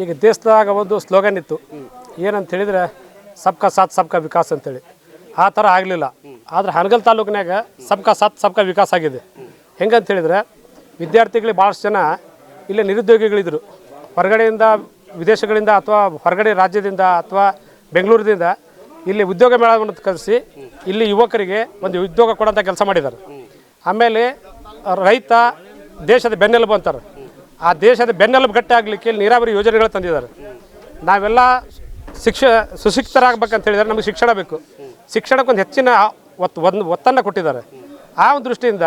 ಈಗ ದೇಶದಾಗ ಒಂದು ಸ್ಲೋಗನ್ ಇತ್ತು. ಏನಂತ ಹೇಳಿದ್ರೆ, ಸಬ್ಕಾ ಸಾಥ್, ಸಬ್ಕಾ ವಿಕಾಸ್ ಅಂತೇಳಿ. ಆ ಥರ ಆಗಲಿಲ್ಲ. ಆದ್ರೆ ಹನಗಲ್ ತಾಲೂಕಿನಾಗ ಸಬ್ಕಾ ಸಾಥ್, ಸಬ್ಕಾ ವಿಕಾಸ್ ಆಗಿದೆ. ಹೆಂಗಂತ ಹೇಳಿದ್ರೆ, ವಿದ್ಯಾರ್ಥಿಗಳಿಗೆ ಭಾಳಷ್ಟು ಜನ ಇಲ್ಲೇ ನಿರುದ್ಯೋಗಿಗಳಿದ್ರು. ಹೊರಗಡೆಯಿಂದ ವಿದೇಶಗಳಿಂದ ಅಥವಾ ಹೊರಗಡೆ ರಾಜ್ಯದಿಂದ ಅಥವಾ ಬೆಂಗಳೂರಿನಿಂದ ಇಲ್ಲಿ ಉದ್ಯೋಗ ಮೇಳವನ್ನು ಕಲಿಸಿ ಇಲ್ಲಿ ಯುವಕರಿಗೆ ಒಂದು ಉದ್ಯೋಗ ಕೊಡೋಂಥ ಕೆಲಸ ಮಾಡಿದ್ದಾರೆ. ಆಮೇಲೆ ರೈತ ದೇಶದ ಬೆನ್ನೆಲುಬು ಅಂತಾರೆ. ಆ ದೇಶದ ಬೆನ್ನೆಲುಬು ಗಟ್ಟಿ ಆಗಲಿಕ್ಕೆ ಇಲ್ಲಿ ನೀರಾವರಿ ಯೋಜನೆಗಳು ತಂದಿದ್ದಾರೆ. ನಾವೆಲ್ಲ ಶಿಕ್ಷ, ಸುಶಿಕ್ಷಿತರಾಗಬೇಕಂತ ಹೇಳಿದರೆ ನಮಗೆ ಶಿಕ್ಷಣ ಬೇಕು. ಶಿಕ್ಷಣಕ್ಕೊಂದು ಹೆಚ್ಚಿನ ಒತ್ತು ಒಂದು ಒತ್ತನ್ನು ಕೊಟ್ಟಿದ್ದಾರೆ. ಆ ಒಂದು ದೃಷ್ಟಿಯಿಂದ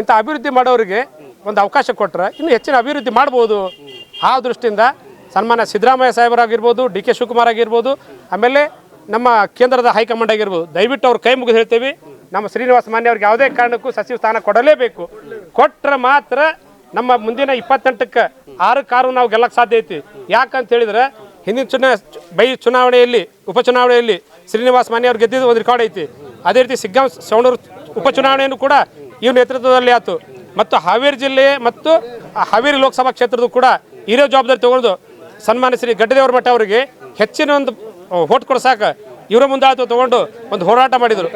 ಇಂಥ ಅಭಿವೃದ್ಧಿ ಮಾಡೋರಿಗೆ ಒಂದು ಅವಕಾಶ ಕೊಟ್ಟರೆ ಇನ್ನೂ ಹೆಚ್ಚಿನ ಅಭಿವೃದ್ಧಿ ಮಾಡ್ಬೋದು. ಆ ದೃಷ್ಟಿಯಿಂದ ಸನ್ಮಾನ್ಯ ಸಿದ್ದರಾಮಯ್ಯ ಸಾಹೇಬರಾಗಿರ್ಬೋದು, ಡಿ ಕೆ ಶಿವಕುಮಾರ್ ಆಗಿರ್ಬೋದು, ಆಮೇಲೆ ನಮ್ಮ ಕೇಂದ್ರದ ಹೈಕಮಾಂಡ್ ಆಗಿರ್ಬೋದು. ದಯವಿಟ್ಟು ಅವ್ರ ಕೈ ಮುಗಿದು ಹೇಳ್ತೀವಿ. ನಮ್ಮ ಶ್ರೀನಿವಾಸ ಮಾನ್ಯ ಅವ್ರಿಗೆ ಯಾವುದೇ ಕಾರಣಕ್ಕೂ ಸಚಿವ ಸ್ಥಾನ ಕೊಡಲೇಬೇಕು. ಕೊಟ್ಟರೆ ಮಾತ್ರ ನಮ್ಮ ಮುಂದಿನ ಇಪ್ಪತ್ತೆಂಟಕ್ಕೆ ಆರು ಕಾರು ನಾವು ಗೆಲ್ಲಕ್ಕೆ ಸಾಧ್ಯ ಐತಿ. ಯಾಕಂತ ಹೇಳಿದ್ರೆ, ಹಿಂದಿನ ಚುನಾ ಬೈ ಚುನಾವಣೆಯಲ್ಲಿ, ಉಪಚುನಾವಣೆಯಲ್ಲಿ ಶ್ರೀನಿವಾಸ್ ಮಾನ್ಯ ಅವ್ರು ಗೆದ್ದಿದ್ದು ಒಂದು ರೆಕಾರ್ಡ್ ಐತಿ. ಅದೇ ರೀತಿ ಸಿಗ್ಗಾಂ ಸವಣೂರು ಉಪಚುನಾವಣೆಯನ್ನು ಕೂಡ ಇವ್ರ ನೇತೃತ್ವದಲ್ಲಿ ಆಯಿತು. ಮತ್ತು ಹಾವೇರಿ ಜಿಲ್ಲೆ ಮತ್ತು ಹಾವೇರಿ ಲೋಕಸಭಾ ಕ್ಷೇತ್ರದ ಕೂಡ ಇರೋ ಜವಾಬ್ದಾರಿ ತಗೊಂಡು ಸನ್ಮಾನ ಶ್ರೀ ಗಡ್ಡದೇವರ ಮಠ ಅವರಿಗೆ ಹೆಚ್ಚಿನ ಒಂದು ಓಟ್ ಕೊಡ್ಸಾಕ ಇವರ ಮುಂದಾದ ತಗೊಂಡು ಒಂದು ಹೋರಾಟ ಮಾಡಿದರು.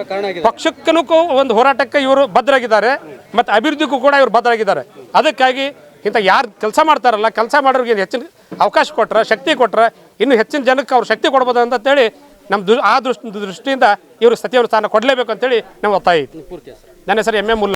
ಪಕ್ಷಕ್ಕೂ ಒಂದು ಹೋರಾಟಕ್ಕೆ ಇವರು ಬದ್ಧರಾಗಿದ್ದಾರೆ ಮತ್ತು ಅಭಿವೃದ್ಧಿಗೂ ಕೂಡ ಇವರು ಬದ್ಧರಾಗಿದ್ದಾರೆ ಅದಕ್ಕಾಗಿ ಇಂಥ ಯಾರು ಕೆಲಸ ಮಾಡ್ತಾರಲ್ಲ ಕೆಲಸ ಮಾಡೋರಿಗೆ ಹೆಚ್ಚಿನ ಅವಕಾಶ ಕೊಟ್ಟರೆ ಶಕ್ತಿ ಕೊಟ್ಟರೆ ಇನ್ನು ಹೆಚ್ಚಿನ ಜನಕ್ಕೆ ಅವ್ರು ಶಕ್ತಿ ಕೊಡ್ಬೋದು ಅಂತೇಳಿ ನಮ್ಮ ದು ಆ ದೃಷ್ಟಿ ದೃಷ್ಟಿಯಿಂದ ಇವರು ಸಚಿವರು ಸ್ಥಾನ ಕೊಡಲೇಬೇಕು ಅಂತೇಳಿ ನಮ್ಮ ಒತ್ತಾಯ ನನ್ನ ಹೆಸರು ಎಂ ಎ ಮುಲ್ಲ